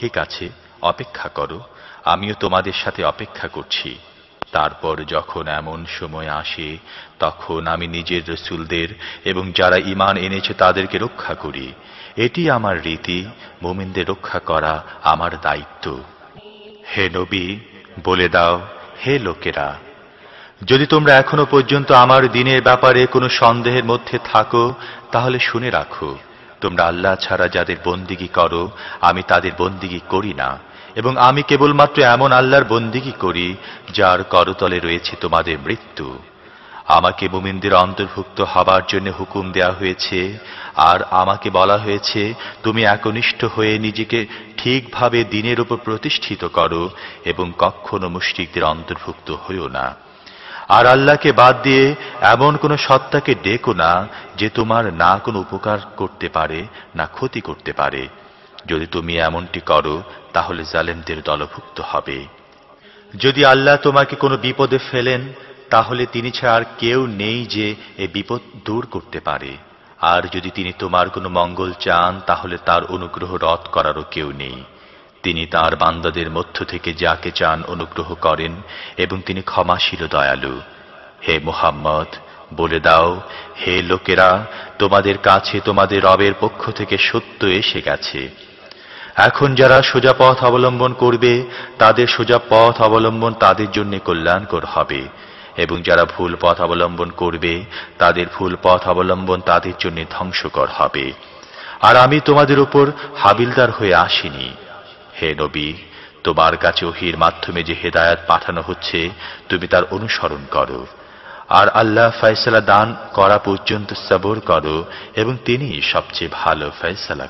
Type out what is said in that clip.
ঠিক আছে, অপেক্ষা করো, আমিও তোমাদের সাথে অপেক্ষা করছি। তারপর যখন এমন সময় আসে, তখন আমি নিজের রসুলদের এবং যারা ইমান এনেছে তাদেরকে রক্ষা করি। এটি আমার রীতি, মোমিনদের রক্ষা করা আমার দায়িত্ব। হে নবী, বলে দাও, হে লোকেরা, যদি তোমরা এখনও পর্যন্ত আমার দিনের ব্যাপারে কোনো সন্দেহের মধ্যে থাকো, তাহলে শুনে রাখো। তোমরা আল্লাহ ছাড়া যাদের বন্দিগি করো, আমি তাদের বন্দিগি করি না। এবং আমি কেবলমাত্র এমন আল্লাহর বন্দিগি করি, যার করতলে রয়েছে তোমাদের মৃত্যু। আমাকে মুমিনদের অন্তর্ভুক্ত হবার জন্য হুকুম দেয়া হয়েছে, আর আমাকে বলা হয়েছে, তুমি একনিষ্ঠ হয়ে নিজেকে ঠিকভাবে দিনের উপর প্রতিষ্ঠিত করো, এবং কখনো মুশরিকদের অন্তর্ভুক্ত হইও না। আর আল্লাহকে বাদ দিয়ে এমন কোন সত্তাকে ডেকো না যে তোমার না কোনো উপকার করতে পারে, না ক্ষতি করতে পারে। যদি তুমি এমনটি করো, তাহলে জালেমদের দলভুক্ত হবে। যদি আল্লাহ তোমাকে কোনো বিপদে ফেলেন, তাহলে তিনি ছাড়া আর কেউ নেই যে এ বিপদ দূর করতে পারে। আর যদি তিনি তোমার কোনো মঙ্গল চান, তাহলে তার অনুগ্রহ রদ করারও কেউ নেই। তিনি তার বান্দাদের মধ্য থেকে যাকে চান অনুগ্রহ করেন, এবং তিনি ক্ষমাশীল দয়ালু। হে মুহাম্মদ, বলে দাও, হে লোকেরা, তোমাদের কাছে তোমাদের রবের পক্ষ থেকে সত্য এসে গেছে। এখন যারা সোজা পথ অবলম্বন করবে, তাদের সোজা পথ অবলম্বন তাদের জন্য কল্যাণকর হবে। এবং যারা ভুল পথ অবলম্বন করবে, তাদের ভুল পথ অবলম্বন তাদের জন্য ধ্বংসকর হবে। আর আমি তোমাদের উপর হাবিলদার হয়ে আসিনি। হে নবী, তোমার কাছে ওহির মাধ্যমে যে হেদায়াত পাঠানো হচ্ছে, তুমি তার অনুসরণ করো। আর আল্লাহ ফয়সালা দান করা পর্যন্ত সবর করো এবং তিনি সবচেয়ে ভালো ফয়সালা